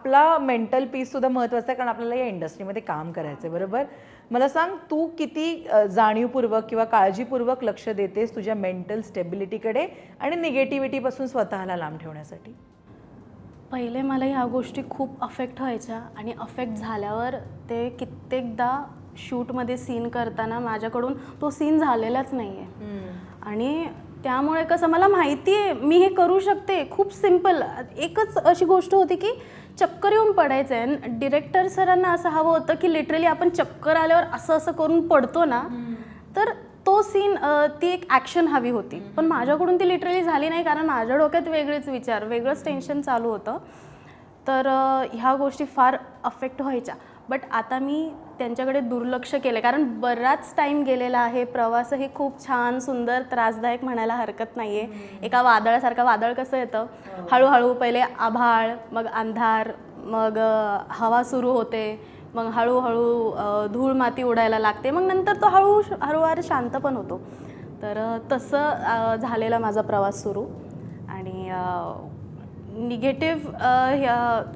आपला mental peace सुद्धा महत्त्वाचा आहे कारण आपल्याला या इंडस्ट्रीमध्ये काम करायचं आहे बरोबर? मला सांग तू किती जाणीवपूर्वक किंवा काळजीपूर्वक लक्ष देतेस तुझ्या मेंटल स्टेबिलिटीकडे आणि निगेटिव्हिटीपासून स्वतःला लांब ठेवण्यासाठी? पहिले मला ह्या गोष्टी खूप अफेक्ट व्हायच्या आणि अफेक्ट झाल्यावर ते कित्येकदा शूटमध्ये सीन करताना माझ्याकडून तो सीन झालेलाच नाही आहे आणि त्यामुळे कसं मला माहिती आहे मी हे करू शकते. खूप सिंपल एकच अशी गोष्ट होती की चक्कर येऊन पडायचं आहे. डिरेक्टर सरांना असं हवं होतं की लिटरली आपण चक्कर आल्यावर असं असं करून पडतो ना तर तो सीन ती एक ॲक्शन हवी होती. पण माझ्याकडून ती लिटरली झाली नाही कारण माझ्या डोक्यात वेगळेच विचार वेगळंच टेन्शन चालू होतं. तर ह्या गोष्टी फार अफेक्ट व्हायच्या. बट आता मी त्यांच्याकडे दुर्लक्ष केलं कारण बराच टाईम गेलेला आहे. प्रवासही खूप छान सुंदर त्रासदायक म्हणायला हरकत नाही आहे एका वादळासारखं वादळ कसं येतं? हळूहळू पहिले आभाळ मग अंधार मग हवा सुरू होते. मग हळूहळू धूळ माती उडायला लागते. मग नंतर तो हळू हळूवार शांत पण होतो. तर तसं झालेला माझा प्रवास सुरू. आणि निगेटिव्ह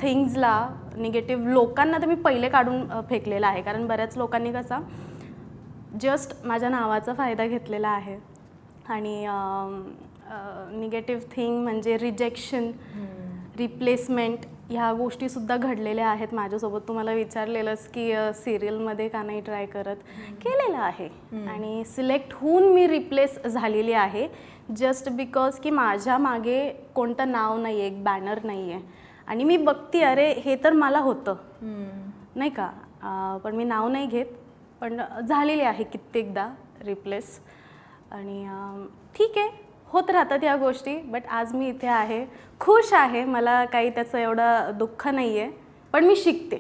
थिंग्जला निगेटिव्ह लोकांना तर मी पहिले काढून फेकलेलं आहे. कारण बऱ्याच लोकांनी कसा जस्ट माझ्या नावाचा फायदा घेतलेला आहे. आणि निगेटिव्ह थिंग म्हणजे रिजेक्शन रिप्लेसमेंट ह्या गोष्टीसुद्धा घडलेल्या आहेत. माझ्यासोबत तुम्हाला विचारलेलंच की सिरियलमध्ये का नाही ट्राय करत? केलेलं आहे. आणि सिलेक्ट होऊन मी रिप्लेस झालेली आहे. जस्ट बिकॉज की माझ्या मागे कोणतं नाव नाही आहे एक बॅनर नाही आहे आणि मी बघते अरे हे तर मला होतं. नाही का? पण मी नाव नाही घेत. पण झालेली आहे कित्येकदा रिप्लेस आणि ठीक आहे. होत राहतात या गोष्टी बट आज मी इथे आहे. खुश आहे. मला काही त्याचं एवढं दुःख नाही आहे पण मी शिकते.